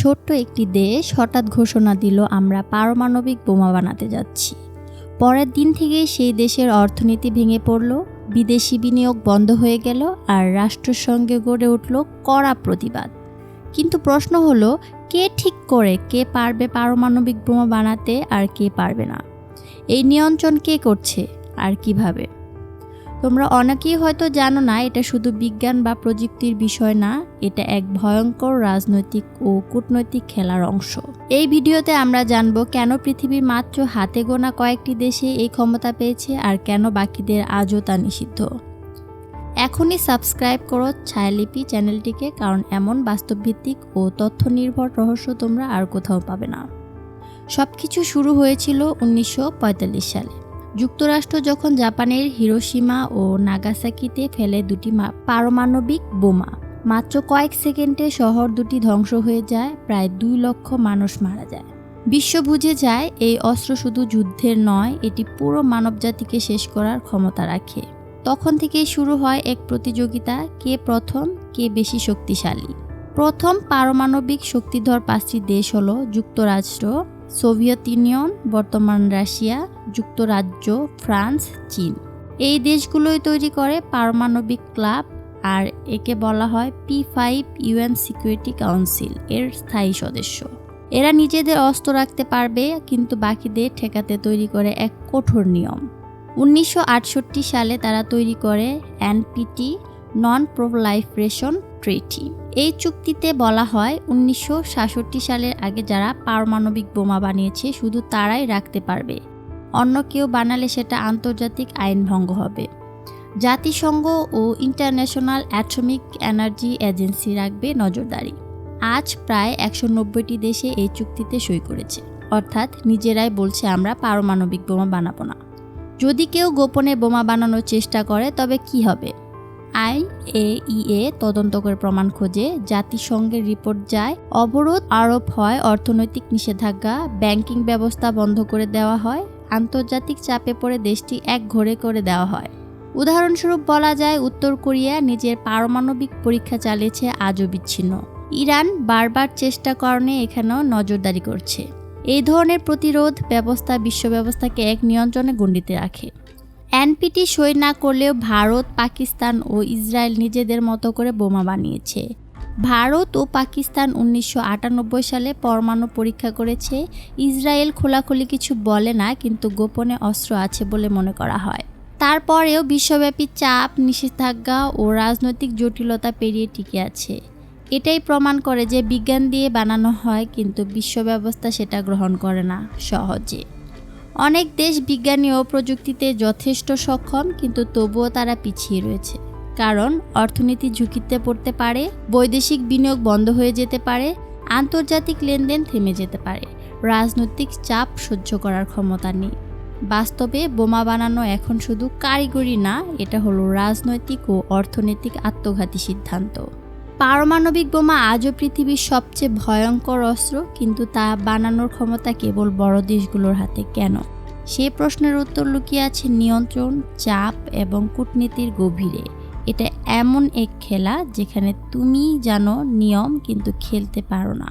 ছোট্ট একটি দেশ হঠাৎ ঘোষণা দিল, আমরা পারমাণবিক বোমা বানাতে যাচ্ছি। পরের দিন থেকেই সেই দেশের অর্থনীতি ভেঙে পড়ল, বিদেশি বিনিয়োগ বন্ধ হয়ে গেল আর রাষ্ট্রের সঙ্গে গড়ে উঠল কড়া প্রতিবাদ। কিন্তু প্রশ্ন হলো, কে ঠিক করে কে পারবে পারমাণবিক বোমা বানাতে আর কে পারবে না? এই নিয়ন্ত্রণ কে করছে আর কীভাবে? তোমরা অনেকেই হয়তো জানো না, এটা শুধু বিজ্ঞান বা প্রযুক্তির বিষয় না, এটা এক ভয়ঙ্কর রাজনৈতিক ও কূটনৈতিক খেলার অংশ। এই ভিডিওতে আমরা জানব কেন পৃথিবীর মাত্র হাতে গোনা কয়েকটি দেশে এই ক্ষমতা পেয়েছে আর কেন বাকিদের আজও তা নিষিদ্ধ। এখনই সাবস্ক্রাইব করো ছায়ালিপি চ্যানেলটিকে, কারণ এমন বাস্তবভিত্তিক ও তথ্য নির্ভর রহস্য তোমরা আর কোথাও পাবে না। সব কিছু শুরু হয়েছিল উনিশশো পঁয়তাল্লিশ সালে। যুক্তরাষ্ট্র যখন জাপানের হিরোসীমা ও নাগাসাকিতে ফেলে দুটি পারমাণবিক বোমা, মাত্র কয়েক সেকেন্ডে শহর দুটি ধ্বংস হয়ে যায়, প্রায় দুই লক্ষ মানুষ মারা যায়। বিশ্ব বুঝে যায়, এই অস্ত্র শুধু যুদ্ধের নয়, এটি পুরো মানবজাতিকে শেষ করার ক্ষমতা রাখে। তখন থেকেই শুরু হয় এক প্রতিযোগিতা, কে প্রথম, কে বেশি শক্তিশালী। প্রথম পারমাণবিক শক্তিধর পাঁচটি দেশ হল যুক্তরাষ্ট্র সোভিয়েত ইউনিয়ন, বর্তমান রাশিয়া, যুক্তরাজ্য, ফ্রান্স, চীন। এই দেশগুলোই তৈরি করে পারমাণবিক ক্লাব আর একে বলা হয় P five UN security council এর স্থায়ী সদস্য। এরা নিজেদের অস্ত্র রাখতে পারবে, কিন্তু বাকিদের ঠেকাতে তৈরি করে এক কঠোর নিয়ম। উনিশশো আটষট্টি সালে তারা তৈরি করে এনপিটি নন প্রোলাইফ্রেশন ট্রিটি। এই চুক্তিতে বলা হয় উনিশশো সাতষট্টি সালের আগে যারা পারমাণবিক বোমা বানিয়েছে, শুধু তারাই রাখতে পারবে। অন্য কেউ বানালে সেটা আন্তর্জাতিক আইন ভঙ্গ হবে। জাতিসংঘ ও ইন্টারন্যাশনাল অ্যাটমিক এনার্জি এজেন্সি রাখবে নজরদারি। আজ প্রায় একশো নব্বইটি দেশে এই চুক্তিতে সই করেছে। অর্থাৎ নিজেরাই বলছে, আমরা পারমাণবিক বোমা বানাবো না। যদি কেউ গোপনে বোমা বানানোর চেষ্টা করে, তবে কি হবে? আইএইএ তদন্ত করে প্রমাণ খোঁজে। জাতিসংঘের রিপোর্ট যায়, অবরোধ আরোপ হয়, অর্থনৈতিক নিষেধাজ্ঞা, ব্যাংকিং ব্যবস্থা বন্ধ করে দেওয়া হয়, আন্তর্জাতিক চাপে পড়ে দেশটি এক ঘরে করে দেওয়া হয়। উদাহরণস্বরূপ বলা যায়, উত্তর কোরিয়া নিজের পারমাণবিক পরীক্ষা চালিয়েছে আজও বিচ্ছিন্ন। ইরান বারবার চেষ্টা করণে এখানেও নজরদারি করছে। এই ধরনের প্রতিরোধ ব্যবস্থা বিশ্ব ব্যবস্থাকে এক নিয়ন্ত্রণে গণ্ডিতে রাখে। এনপিটি সই না করলেও ভারত, পাকিস্তান ও ইসরায়েল নিজেদের মতো করে বোমা বানিয়েছে। ভারত ও পাকিস্তান উনিশশো আটানব্বই সালে পরমাণু পরীক্ষা করেছে। ইসরায়েল খোলাখুলি কিছু বলে না, কিন্তু গোপনে অস্ত্র আছে বলে মনে করা হয়। তারপরেও বিশ্বব্যাপী চাপ, নিষেধাজ্ঞা ও রাজনৈতিক জটিলতা পেরিয়ে টিকে আছে। এটাই প্রমাণ করে যে বিজ্ঞান দিয়ে বানানো হয়, কিন্তু বিশ্ব ব্যবস্থা সেটা গ্রহণ করে না সহজে। অনেক দেশ বিজ্ঞানী ও প্রযুক্তিতে যথেষ্ট সক্ষম, কিন্তু তবুও তারা পিছিয়ে রয়েছে। কারণ, অর্থনীতি ঝুঁকিতে পড়তে পারে, বৈদেশিক বিনিয়োগ বন্ধ হয়ে যেতে পারে, আন্তর্জাতিক লেনদেন থেমে যেতে পারে, রাজনৈতিক চাপ সহ্য করার ক্ষমতা নেই। বাস্তবে বোমা বানানো এখন শুধু কারিগরি না, এটা হলো রাজনৈতিক ও অর্থনৈতিক আত্মঘাতী সিদ্ধান্ত। পারমাণবিক বোমা আজও পৃথিবীর সবচেয়ে ভয়ঙ্কর অস্ত্র, কিন্তু তা বানানোর ক্ষমতা কেবল বড় দেশগুলোর হাতে কেন? সে প্রশ্নের উত্তর লুকিয়ে আছে নিয়ন্ত্রণ, চাপ এবং কূটনীতির গভীরে। এটা এমন এক খেলা যেখানে তুমি জানো নিয়ম, কিন্তু খেলতে পারো না।